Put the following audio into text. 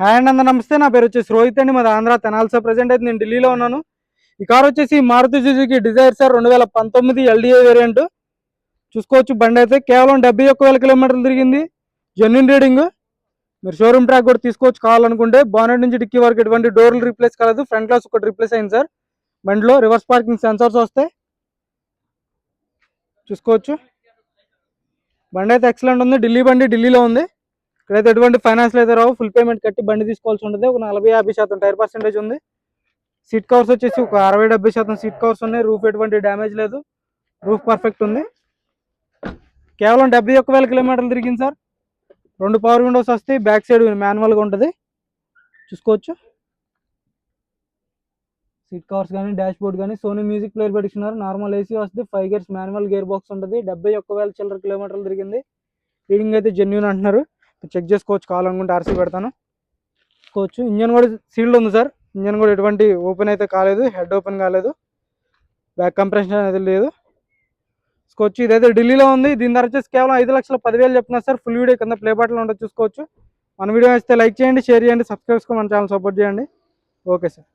Hand అండి నమస్తే. నా పేరు వచ్చేసి రోహిత్ అండి. మాది ఆంధ్ర తెనాలి సార్. ప్రజెంట్ అయితే నేను ఢిల్లీలో ఉన్నాను. ఈ కార్ వచ్చేసి మారుతి సుజుకి డిజైర్ సార్ రెండు వేల పంతొమ్మిది ఎల్డిఏ వేరియంట్. చూసుకోవచ్చు బండి అయితే. కేవలం డెబ్బై ఒక్క వేల కిలోమీటర్లు తిరిగింది. జెన్యున్ రీడింగ్ మీరు షోరూమ్ ట్రాక్ కూడా తీసుకోవచ్చు కావాలనుకుంటే. బానెట్ నుంచి డిక్కీ వరకు ఎటువంటి డోర్లు రీప్లేస్ కాలేదు. ఫ్రంట్ గ్లాస్ ఒకటి రీప్లేస్ అయింది సార్. బండిలో రివర్స్ పార్కింగ్ సెన్సార్స్ వస్తాయి. చూసుకోవచ్చు. బండి అయితే ఎక్సలెంట్ ఉంది. ఢిల్లీ బండి ఢిల్లీలో ఉంది. ఇక్కడైతే ఎటువంటి ఫైనాన్స్ అయితే రావు. ఫుల్ పేమెంట్ కట్టి బండి తీసుకోవాల్సి ఉంటుంది. ఒక నలభై యాభై శాతం టైర్ పర్సెంటేజ్ ఉంది. సీట్ కవర్స్ వచ్చేసి ఒక అరవై డెబ్బై శాతం సీట్ కవర్స్ ఉన్నాయి. రూఫ్ ఎటువంటి డ్యామేజ్ లేదు. రూఫ్ పర్ఫెక్ట్ ఉంది. కేవలం డెబ్బై ఒక్క వేల కిలోమీటర్లు తిరిగింది సార్. రెండు పవర్ విండోస్ వస్తాయి. బ్యాక్ సైడ్ మాన్యువల్గా ఉంటుంది. చూసుకోవచ్చు. సీట్ కవర్స్ కానీ డాష్ బోర్డ్ కానీ సోనీ మ్యూజిక్ ప్లేయర్ పెట్టిస్తున్నారు నార్మల్ ఏసీ వస్తుంది. Five gears manual gear box ఉంటుంది. డెబ్బై ఒక్క వేల చిల్లర కిలోమీటర్లు తిరిగింది. రీడింగ్ అయితే జెన్యున్ అంటున్నారు. చెక్ చేసుకోవచ్చు కావాలనుకుంటే ఆర్సీ పెడతాను. చూసుకోవచ్చు ఇంజన్ కూడా సీల్డ్ ఉంది సార్. ఇంజన్ కూడా ఎటువంటి ఓపెన్ అయితే కాలేదు హెడ్ ఓపెన్ కాలేదు. బ్యాక్ కంప్రెషన్ అనేది లేదు. చూసుకోవచ్చు ఇదైతే ఢిల్లీలో ఉంది. దీని ధర వచ్చేసి కేవలం ఐదు లక్షల పదివేలు చెప్తున్నారు సార్. ఫుల్ వీడియో కింద ప్లే బటన్ ఉంటుంది చూసుకోవచ్చు మన వీడియో వస్తే లైక్ చేయండి షేర్ చేయండి సబ్స్క్రైబ్ చేసుకొని మన ఛానల్ సపోర్ట్ చేయండి. Okay sir.